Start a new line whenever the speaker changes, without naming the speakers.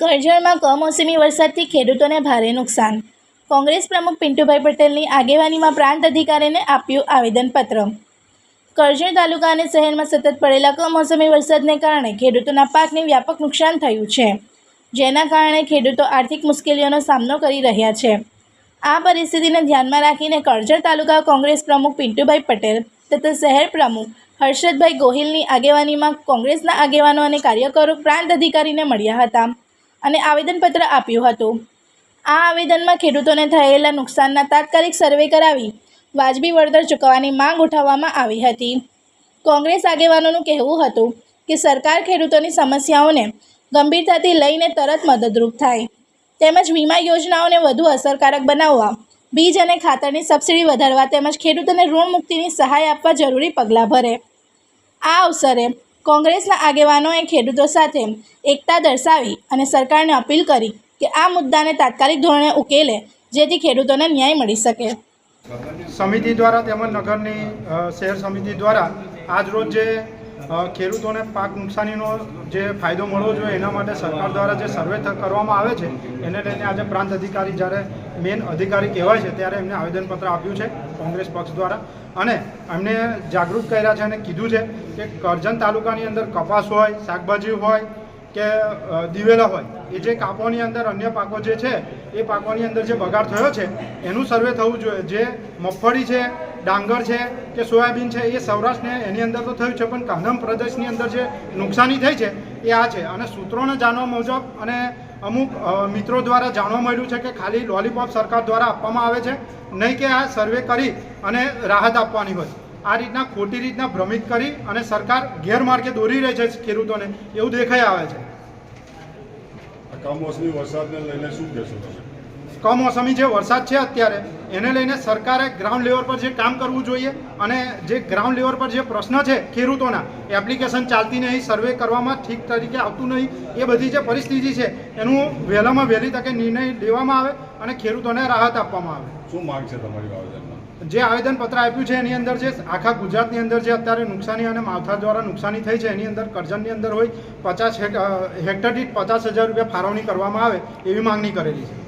કરજણમાં કમોસમી વરસાદથી ખેડૂતોને ભારે નુકસાન. કોંગ્રેસ પ્રમુખ પિન્ટુભાઈ પટેલની આગેવાનીમાં પ્રાંત અધિકારીને આપ્યું આવેદનપત્ર. કરજણ તાલુકા અને શહેરમાં સતત પડેલા કમોસમી વરસાદને કારણે ખેડૂતોના પાકને વ્યાપક નુકસાન થયું છે, જેના કારણે ખેડૂતો આર્થિક મુશ્કેલીઓનો સામનો કરી રહ્યા છે. આ પરિસ્થિતિને ધ્યાનમાં રાખીને કરજણ તાલુકા કોંગ્રેસ પ્રમુખ પિન્ટુભાઈ પટેલ તથા શહેર પ્રમુખ હર્ષદભાઈ ગોહિલની આગેવાનીમાં કોંગ્રેસના આગેવાનો અને કાર્યકરો પ્રાંત અધિકારીને મળ્યા હતા. અને આવેદનપત્ર આપ્યું હતું. આ આવેદનમાં ખેડૂતોને થયેલા નુકસાનના તાત્કાલિક સર્વે કરાવી વાજબી વળતર ચૂકવવાની માંગ ઉઠાવવામાં આવી હતી. કોંગ્રેસ આગેવાનોનું કહેવું હતું કે સરકાર ખેડૂતોની સમસ્યાઓને ગંભીરતાથી લઈને તરત મદદરૂપ થાય. તેમજ વીમા યોજનાઓને વધુ અસરકારક બનાવવા, બીજ અને ખાતરની સબસિડી વધારવા તેમજ ખેડૂતોને ઋણ મુક્તિની સહાય આપવા જરૂરી પગલાં ભરે. આ અવસરે કોંગ્રેસના આગેવાનોએ ખેડૂતો સાથે એકતા દર્શાવી અને સરકારને અપીલ કરી કે આ મુદ્દાને તાત્કાલિક ધોરણે ઉકેલે, જેથી ખેડૂતોને ન્યાય મળી શકે.
સમિતિ દ્વારા તેમજ નગરની શહેર સમિતિ દ્વારા આજરોજ જે ખેડૂતોને પાક નુકસાનીનો જે ફાયદો મળવો જોઈએ એના માટે સરકાર દ્વારા જે સર્વે કરવામાં આવે છે, એને લઈને આજે પ્રાંત અધિકારી જ્યારે મેન અધિકારી કહેવાય છે, ત્યારે એમને આવેદનપત્ર આપ્યું છે કોંગ્રેસ પક્ષ દ્વારા. અને એમને જાગૃત કર્યા છે અને કીધું છે કે કરજણ તાલુકાની અંદર કપાસ હોય, શાકભાજી હોય કે દિવેલા હોય, એ જે કાપોની અંદર અન્ય પાકો જે છે, એ પાકોની અંદર જે બગાડ થયો છે, એનું સર્વે થવું જોઈએ. જે મગફળી છે ડાંગર છે કે સોયાબીન છે એ સૌરાષ્ટ્રને એની અંદર તો થયું છે, પણ કાનમ પ્રદેશની અંદર જે નુકસાની થઈ છે એ આ છે. અને સૂત્રોને જાણવા મુજબ અને અમુક મિત્રો દ્વારા જાણવા મળ્યું છે કે ખાલી લોલીપોપ સરકાર દ્વારા આપવામાં આવે છે, નહીં કે આ સર્વે કરી અને રાહત આપવાની હોય. આ રીતના ખોટી રીતના ભ્રમિત કરી અને સરકાર ગેરમાર્ગે દોરી રહી છે ખેડૂતોને, એવું દેખાઈ આવે છે.
કમોસમી વરસાદને લઈને શું કહેશો
કમોસમી જે વરસાદ છે અત્યારે એને લઈને સરકારે ગ્રાઉન્ડ લેવલ પર જે કામ કરવું જોઈએ અને જે ગ્રાઉન્ડ લેવલ પર જે પ્રશ્ન છે ખેડૂતોના એપ્લિકેશન ચાલતી નહીં સર્વે કરવામાં ઠીક તરીકે આવતું નહીં એ બધી જે પરિસ્થિતિ છે એનું વહેલામાં વહેલી તકે નિર્ણય લેવામાં આવે અને ખેડૂતોને રાહત આપવામાં આવે.
શું માંગ છે તમારી આવેદનમાં
જે આવેદનપત્ર આપ્યું છે એની અંદર જે આખા ગુજરાતની અંદર જે અત્યારે નુકસાની અને માવઠા દ્વારા નુકસાની થઈ છે એની અંદર કરજણની અંદર હોય પચાસ હેક્ટર દીઠ પચાસ હજાર રૂપિયા ફાળવણી કરવામાં આવે એવી માંગણી કરેલી છે.